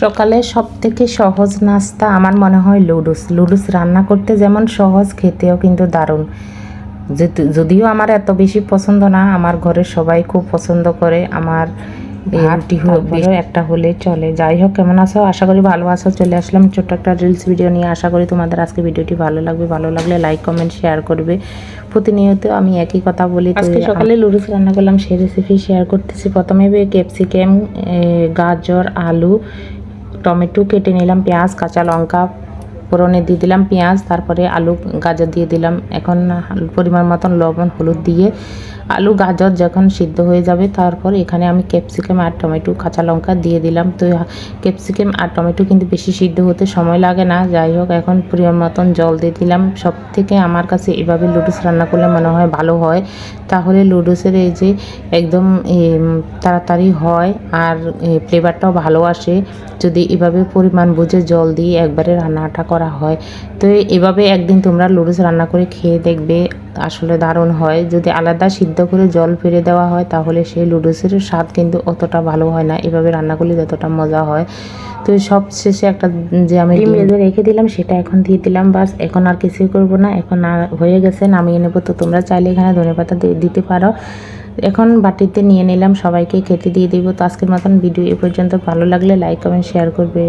সকালে সব থেকে সহজ নাস্তা আমার মনে হয় লুডুস। লুডুস রান্না করতে যেমন সহজ খেতেও কিন্তু দারুণ। যদিও আমার এত বেশি পছন্দ না আমার ঘরের সবাই খুব পছন্দ করে। আমার রুটি একটা হলে চলে। যাই হোক কেমন আছো? আশা করি ভালো আছো। চলে আসলাম ছোট্ট একটা রিলস ভিডিও নিয়ে। আশা করি তোমাদের আজকে ভিডিওটি ভালো লাগবে। ভালো লাগলে লাইক কমেন্ট শেয়ার করবে। প্রতিনিয়ত আমি একই কথা বলি। আজকে সকালে? লুডুস রান্না করলাম। সেই রেসিপি শেয়ার করতেছি। প্রথমে ক্যাপসিকাম গাজর আলু টমেটো কেটে নিলাম পেঁয়াজ কাঁচা লঙ্কা ফোড়নে দিয়ে দিলাম পেঁয়াজ, তারপরে আলু গাজর দিয়ে দিলাম। এখন পরিমাণ মতন লবণ, হলুদ দিয়ে আলু, গাজর যখন সিদ্ধ হয়ে যাবে, তারপর এখানে আমি ক্যাপসিকাম আর টমেটো, কাঁচা লঙ্কা দিয়ে দিলাম। তো ক্যাপসিকাম আর টমেটো কিন্তু বেশি সিদ্ধ হতে সময় লাগে না। যাই হোক, এখন পরিমাণ মতন জল দিয়ে দিলাম। সব থেকে আমার কাছে এভাবে লুডুস রান্না করলে মনে হয় ভালো হয়। তাহলে লুডুসের এই যে একদম তাড়াতাড়ি হয় আর ফ্লেভারটাও ভালো আসে। যদি এভাবে পরিমাণ বুঝে জল দিয়ে একবারে রান্নাটা করা হয়। তো এভাবে একদিন তোমরা লুডুস রান্না করে খেয়ে দেখবে আসলে দারুণ হয়। যদি আলাদা সিদ্ধ করে জল ফেলে দেওয়া হয় তাহলে সেই লুডুসের স্বাদ কিন্তু অতটা ভালো হয় না। এভাবে রান্না করলে যতটা মজা হয়। তো সব শেষে একটা যে আমি ডিম বেঁধে রেখে দিলাম সেটা এখন দিয়ে দিলাম। বাস এখন আর কিছুই করব না। এখন আর হয়ে গেছে নামিয়ে নেব। তো তোমরা চাইলে এখানে ধনে পাতা দিতে পারো। এখন বাটিতে নিয়ে নিলাম সবাইকে খেতে দিয়ে দিব। তো আজকের মতন ভিডিও এ পর্যন্ত। ভালো লাগলে লাইক কমেন্ট শেয়ার করবে।